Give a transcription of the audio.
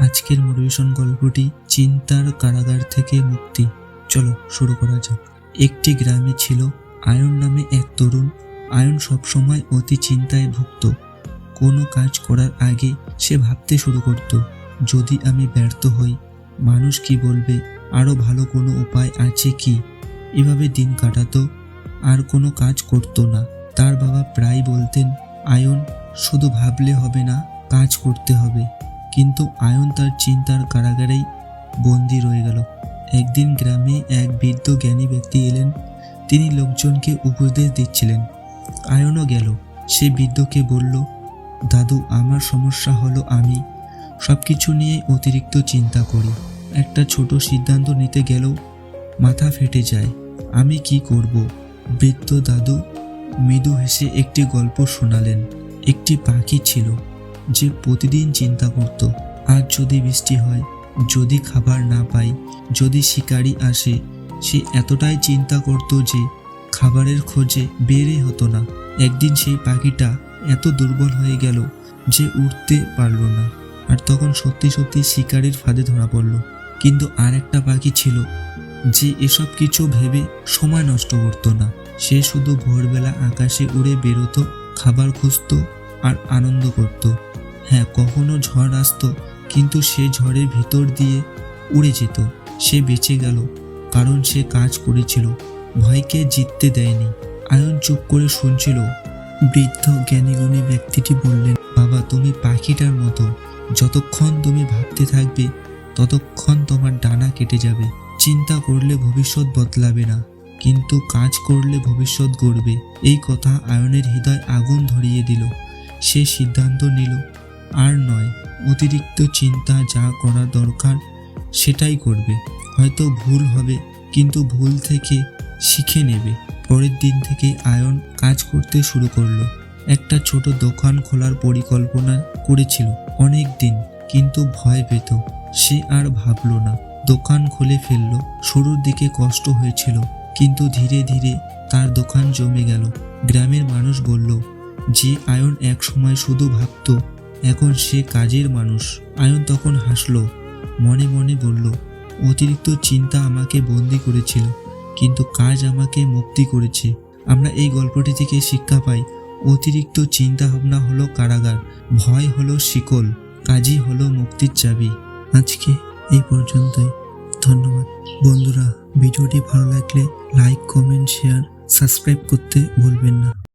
আজকের মোটিভেশন গল্পটি চিন্তার কারাগার থেকে মুক্তি। চলো শুরু করা যাক। একটি গ্রামে ছিল আয়ন নামে এক তরুণ। আয়ন সবসময় অতি চিন্তায় ভুগত কোনো কাজ করার আগে সে ভাবতে শুরু করত, যদি আমি ব্যর্থ হই, মানুষ কি বলবে? আরও ভালো কোনো উপায় আছে কি? এভাবে দিন কাটাতো, আর কোনো কাজ করতো না। তার বাবা প্রায় বলতেন, আয়ন, শুধু ভাবলে হবে না, কাজ করতে হবে। কিন্তু আয়ন তার চিন্তার কারাগারেই বন্দি রয়ে গেল। একদিন গ্রামে এক বৃদ্ধ জ্ঞানী ব্যক্তি এলেন। তিনি লোকজনকে উপদেশ দিচ্ছিলেন। আয়নও গেল। সে বৃদ্ধকে বলল, দাদু, আমার সমস্যা হলো আমি। সব কিছু নিয়ে অতিরিক্ত চিন্তা করি। একটা ছোট সিদ্ধান্ত নিতে গেলেও মাথা ফেটে যায়। আমি কি করব? বৃদ্ধ দাদু মৃদু হেসে একটি গল্প শোনালেন। একটি পাখি ছিল। যে প্রতিদিন চিন্তা করত আজ যদি বৃষ্টি হয়, যদি খাবার না পাই যদি শিকারি আসে, সে এতটাই চিন্তা করত যে খাবারের খোঁজে বেরে হতো না। একদিন সেই পাখিটা এত দুর্বল হয়ে গেল যে উঠতে পারল না। আর তখন সত্যি সত্যি শিকারির ফাঁদে ধরা পড়ল। কিন্তু আর একটা পাখি ছিল যে এসব কিছু ভেবে সময় নষ্ট করতো না। সে শুধু ভোরবেলা আকাশে উড়ে বেরোতো, খাবার খুঁজতো আর আনন্দ করত। হ্যাঁ কখনো ঝড় আসতো, কিন্তু সে ঝড়ের ভিতর দিয়ে উড়ে যেত। সে বেঁচে গেল, কারণ সে কাজ করেছিল। ভয়কে জিততে দেয়নি। আয়ন চুপ করে শুনছিল। বৃদ্ধ জ্ঞানীগুণী ব্যক্তিটি বললেন, বাবা, তুমি পাখিটার মতো। যতক্ষণ তুমি ভাবতে থাকবে, ততক্ষণ তোমার ডানা কেটে যাবে। চিন্তা করলে ভবিষ্যৎ বদলাবে না, কিন্তু কাজ করলে ভবিষ্যৎ গড়বে। এই কথা আয়নের হৃদয় আগুন ধরিয়ে দিল। সে সিদ্ধান্ত নিল আর নয়, অতিরিক্ত চিন্তা যা করা দরকার সেটাই করবে। হয়তো ভুল হবে, কিন্তু ভুল থেকে শিখে নেবে। পরের দিন থেকে আয়ন কাজ করতে শুরু করল। একটা ছোট দোকান খোলার পরিকল্পনা করেছিল অনেক দিন, কিন্তু ভয় পেত। সে আর ভাবলো না। দোকান খুলে ফেলল, শুরুর দিকে কষ্ট হয়েছিল, কিন্তু ধীরে ধীরে তার দোকান জমে গেল। গ্রামের মানুষ বলল, যে আয়ন এক সময় শুধু ভাবতো এখন সে কাজের মানুষ। আয়ন তখন হাসলো, মনে মনে বলল, অতিরিক্ত চিন্তা আমাকে বন্দি করেছিল, কিন্তু কাজ আমাকে মুক্তি করেছে। আমরা এই গল্পটি থেকে শিক্ষা পাই, অতিরিক্ত চিন্তা ভাবনা হলো কারাগার, ভয় হলো শিকল, কাজই হলো মুক্তির চাবি। আজকে এই পর্যন্তই। ধন্যবাদ। বন্ধুরা, ভিডিওটি ভালো লাগলে লাইক, কমেন্ট, শেয়ার, সাবস্ক্রাইব করতে ভুলবেন না।